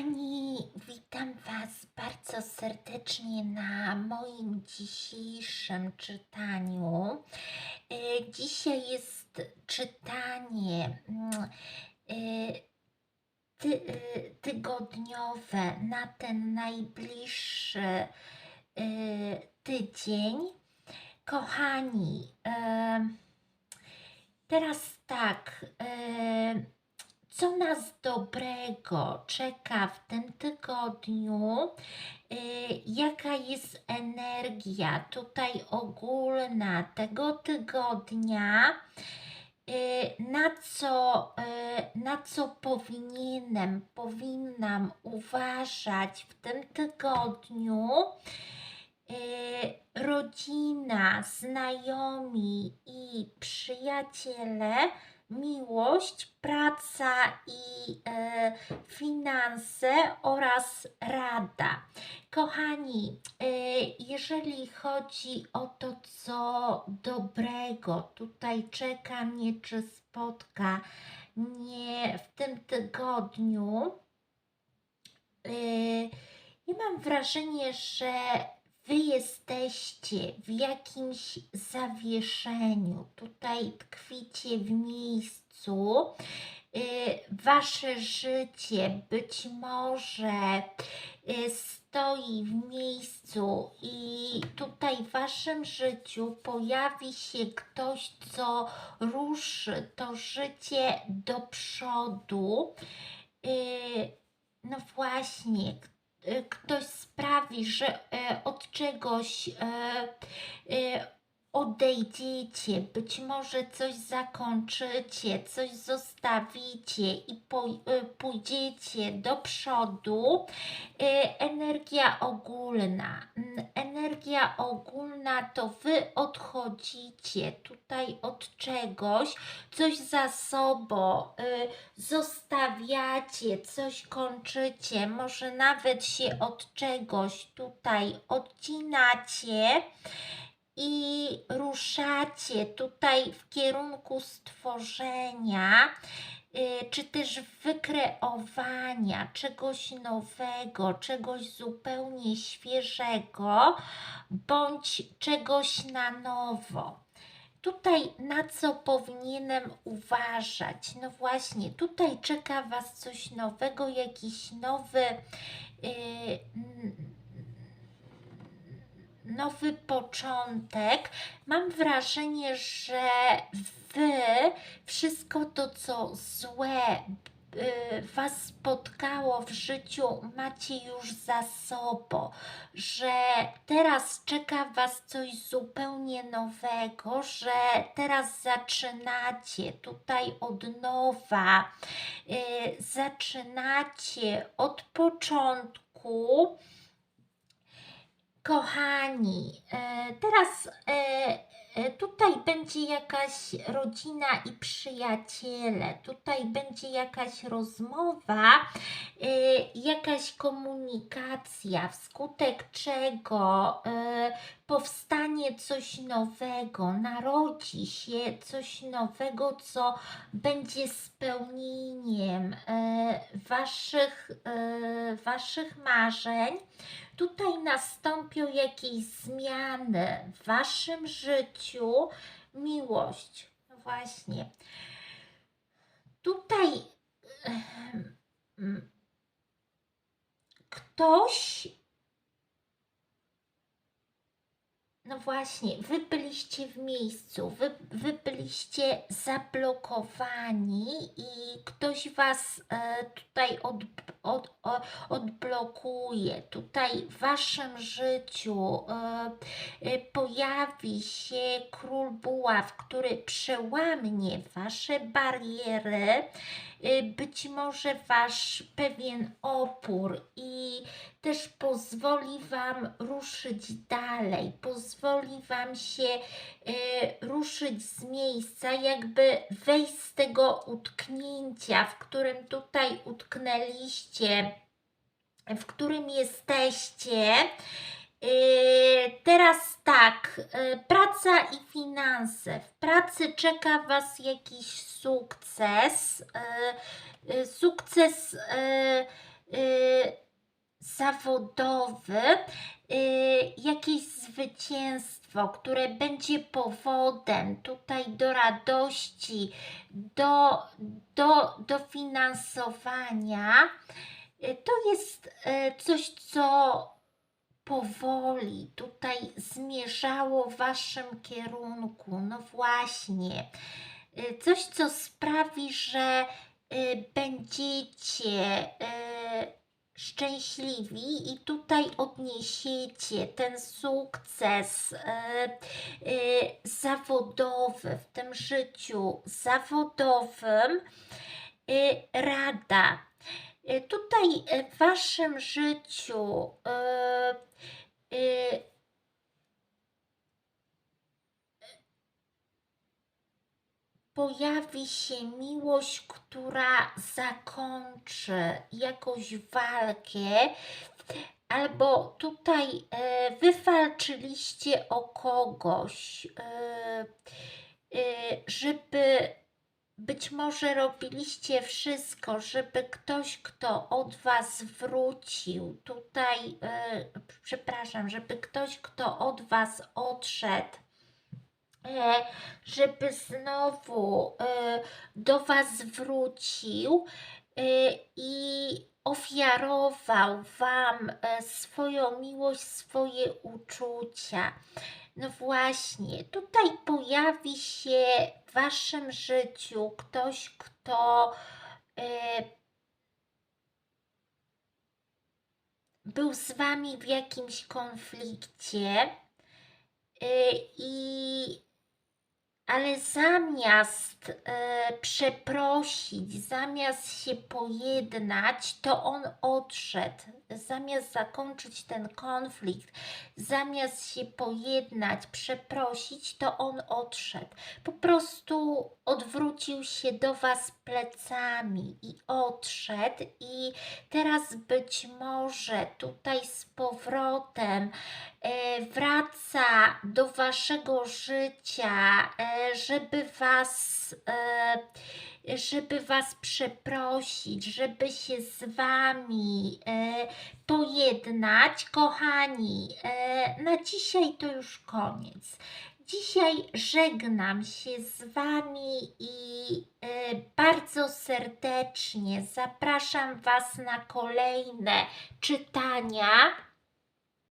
Kochani, witam Was bardzo serdecznie na moim dzisiejszym czytaniu. E, Dzisiaj jest czytanie e, ty, e, tygodniowe na ten najbliższy tydzień. Kochani, teraz tak. Co nas dobrego czeka w tym tygodniu, y, jaka jest energia tutaj ogólna tego tygodnia, y, na co, y, na co powinienem, powinnam uważać w tym tygodniu. Rodzina, znajomi i przyjaciele miłość, praca i e, finanse oraz rada. Kochani, e, jeżeli chodzi o to, co dobrego tutaj czeka mnie, czy spotka mnie w tym tygodniu, e, ja mam wrażenie, że Wy jesteście w jakimś zawieszeniu, tutaj tkwicie w miejscu. Y, Wasze życie być może y, stoi w miejscu, i tutaj w Waszym życiu pojawi się ktoś, co ruszy to życie do przodu. Y, No właśnie, ktoś sprawi, że e, od czegoś e, e, odejdziecie, być może coś zakończycie, coś zostawicie i e, pójdziecie do przodu. E, Energia ogólna. Mm, Energia ogólna to wy odchodzicie tutaj od czegoś, coś za sobą, y, zostawiacie, coś kończycie, może nawet się od czegoś tutaj odcinacie i ruszacie tutaj w kierunku stworzenia, y, czy też wykreowania czegoś nowego, czegoś zupełnie świeżego, bądź czegoś na nowo. Tutaj na co powinienem uważać? No właśnie, tutaj czeka Was coś nowego, jakiś nowy, yy, nowy początek. Mam wrażenie, że Wy wszystko to, co złe y, Was spotkało w życiu, macie już za sobą, że teraz czeka Was coś zupełnie nowego, że teraz zaczynacie tutaj od nowa, y, zaczynacie od początku. Kochani, e, teraz e, e, tutaj będzie jakaś rodzina i przyjaciele, tutaj będzie jakaś rozmowa, jakaś komunikacja, wskutek czego powstanie coś nowego, narodzi się coś nowego, co będzie spełnieniem e, waszych, e, waszych marzeń tutaj nastąpią jakieś zmiany w waszym życiu, miłość. No właśnie. Tutaj mm, ktoś. No właśnie, wy byliście w miejscu, wy, wy byliście zablokowani i ktoś was e, tutaj od, od, o- odblokuje. Tutaj w waszym życiu e, e, pojawi się król buław, który przełamie wasze bariery, e, być może wasz pewien opór i też pozwoli wam ruszyć dalej, pozwoli wam się ruszyć z miejsca, jakby wejść z tego utknięcia, w którym tutaj utknęliście, w którym jesteście. Yy, Teraz tak, yy, praca i finanse. W pracy czeka Was jakiś sukces. yy, Sukces y, zawodowy, y, jakieś zwycięstwo, które będzie powodem tutaj do radości, do, do, do finansowania. Y, To jest y, coś, co powoli tutaj zmierzało w waszym kierunku. No właśnie. Coś, co sprawi, że będziecie szczęśliwi i tutaj odniesiecie ten sukces y, y, zawodowy w tym życiu zawodowym. Y, Rada. Y, Tutaj w waszym życiu y, y, pojawi się miłość, która zakończy jakąś walkę, albo tutaj e, wy walczyliście o kogoś, e, e, żeby być może robiliście wszystko, żeby ktoś, kto od was wrócił, tutaj, e, przepraszam, żeby ktoś, kto od was odszedł, żeby znowu e, do Was wrócił e, i ofiarował Wam e, swoją miłość, swoje uczucia. No właśnie, tutaj pojawi się w Waszym życiu ktoś, kto e, był z Wami w jakimś konflikcie. I ale zamiast e, przeprosić, zamiast się pojednać, to on odszedł. Zamiast zakończyć ten konflikt, zamiast się pojednać, przeprosić, to on odszedł. Po prostu odwrócił się do Was plecami i odszedł, i teraz być może tutaj z powrotem e, wraca do waszego życia, e, żeby was, e, żeby was przeprosić, żeby się z wami e, pojednać. Kochani, na dzisiaj to już koniec. Dzisiaj żegnam się z Wami i bardzo serdecznie zapraszam Was na kolejne czytania